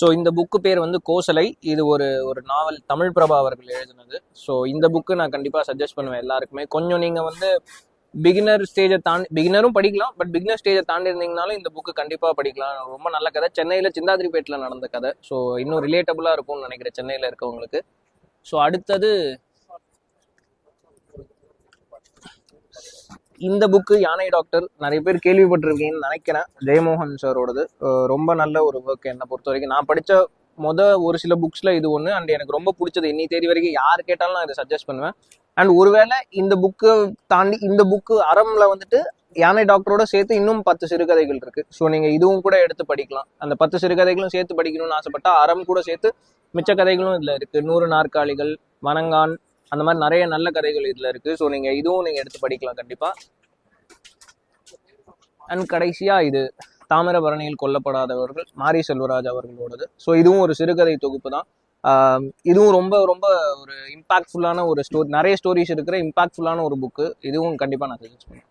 So இந்த book பேர் வந்து கோசலை. இது ஒரு ஒரு நாவல் தமிழ் பிரபா அவர்கள் எழுதினது. ஸோ இந்த புக்கு நான் கண்டிப்பாக சஜஸ்ட் பண்ணுவேன் எல்லாருக்குமே. கொஞ்சம் நீங்கள் வந்து பிகினர் ஸ்டேஜை தாண்டி பிகினரும் படிக்கலாம் பட் பிகினர் ஸ்டேஜை தாண்டி இருந்தீங்கனாலும் இந்த புக்கு கண்டிப்பாக படிக்கலாம். ரொம்ப நல்ல கதை. சென்னையில் சிந்தாதிரிப்பேட்டில் நடந்த கதை. ஸோ இன்னும் ரிலேட்டபுளாக இருக்கும்னு நினைக்கிறேன் சென்னையில் இருக்கவங்களுக்கு. ஸோ அடுத்தது இந்த புக்கு யானை டாக்டர் நிறைய பேர் கேள்விப்பட்டிருக்கீங்கன்னு நினைக்கிறேன். ஜெயமோகன் சாரோடது. ரொம்ப நல்ல ஒரு ஒர்க் என்னை பொறுத்த வரைக்கும் நான் படித்த மொத ஒரு சில புக்ஸில் இது ஒன்று அண்ட் எனக்கு ரொம்ப பிடிச்சது. இன்னி தேதி வரைக்கும் யார் கேட்டாலும் நான் இதை சஜஸ்ட் பண்ணுவேன். அண்ட் ஒருவேளை இந்த புக்கை தாண்டி இந்த புக்கு அறம்ல வந்துட்டு யானை டாக்டரோட சேர்த்து இன்னும் பத்து சிறுகதைகள் இருக்கு. ஸோ நீங்க இதுவும் கூட எடுத்து படிக்கலாம். அந்த பத்து சிறுகதைகளும் சேர்த்து படிக்கணும்னு ஆசைப்பட்டா அறம் கூட சேர்த்து மிச்ச கதைகளும் இதுல இருக்கு. நூறு நாற்காலிகள் வனங்கான் அந்த மாதிரி நிறைய நல்ல கதைகள் இதில் இருக்கு. ஸோ நீங்க இதுவும் நீங்கள் எடுத்து படிக்கலாம் கண்டிப்பாக அண்ட் கடைசியா இது தாமிரபரணியில் கொல்லப்படாதவர்கள் மாரி செல்வராஜ் அவர்களோடது. ஸோ இதுவும் ஒரு சிறுகதை தொகுப்பு தான். இதுவும் ரொம்ப ரொம்ப ஒரு இம்பாக்ட்ஃபுல்லான ஒரு ஸ்டோரி நிறைய ஸ்டோரிஸ் இருக்கிற இம்பாக்ட்ஃபுல்லான ஒரு புக்கு இதுவும் கண்டிப்பாக நான் சஜஸ்ட் பண்ணுவேன்.